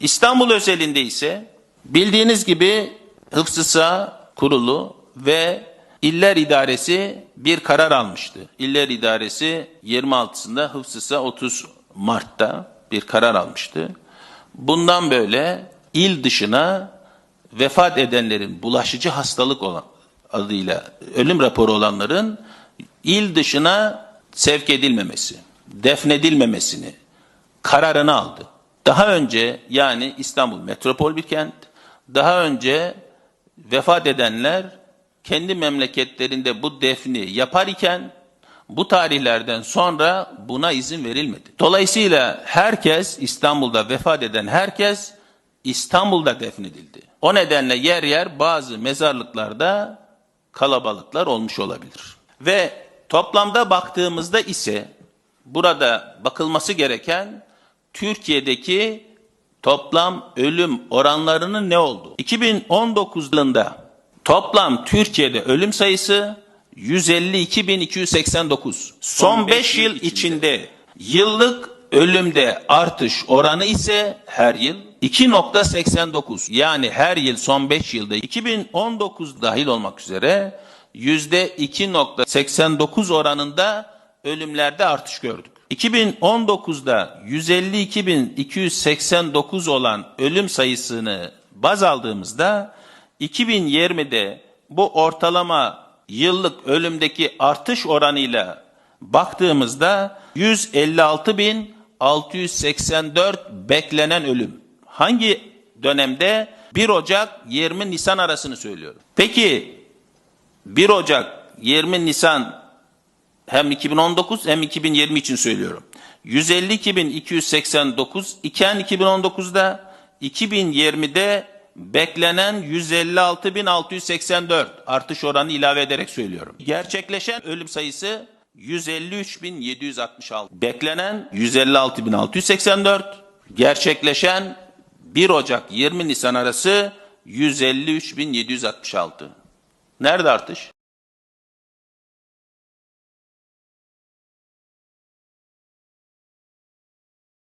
İstanbul özelinde ise bildiğiniz gibi Hıfzı Sıha Kurulu ve İller İdaresi bir karar almıştı. İller İdaresi 26'sında Hıfzı Sıha 30 Mart'ta bir karar almıştı. Bundan böyle il dışına vefat edenlerin bulaşıcı hastalık olan adıyla ölüm raporu olanların il dışına sevk edilmemesi, defnedilmemesini kararını aldı. Daha önce yani İstanbul metropol bir kent, daha önce vefat edenler kendi memleketlerinde bu defni yapar iken bu tarihlerden sonra buna izin verilmedi. Dolayısıyla herkes İstanbul'da vefat eden herkes İstanbul'da defnedildi. O nedenle yer yer bazı mezarlıklarda kalabalıklar olmuş olabilir. Ve toplamda baktığımızda ise burada bakılması gereken Türkiye'deki toplam ölüm oranlarının ne olduğu. 2019 yılında toplam Türkiye'de ölüm sayısı 152.289. Son 5 yıl içinde yıllık ölümde artış oranı ise her yıl 2.89. Yani her yıl son 5 yılda 2019 dahil olmak üzere %2.89 oranında ölümlerde artış gördük. 2019'da 152.289 olan ölüm sayısını baz aldığımızda 2020'de bu ortalama yıllık ölümdeki artış oranıyla baktığımızda 156.684 beklenen ölüm. Hangi dönemde? 1 Ocak 20 Nisan arasını söylüyorum. Peki 1 Ocak 20 Nisan hem 2019 hem 2020 için söylüyorum. 152.289 iken 2019'da 2020'de beklenen 156.684 artış oranı ilave ederek söylüyorum. Gerçekleşen ölüm sayısı 153.766. Beklenen 156.684. Gerçekleşen 1 Ocak 20 Nisan arası 153.766. Nerede artış?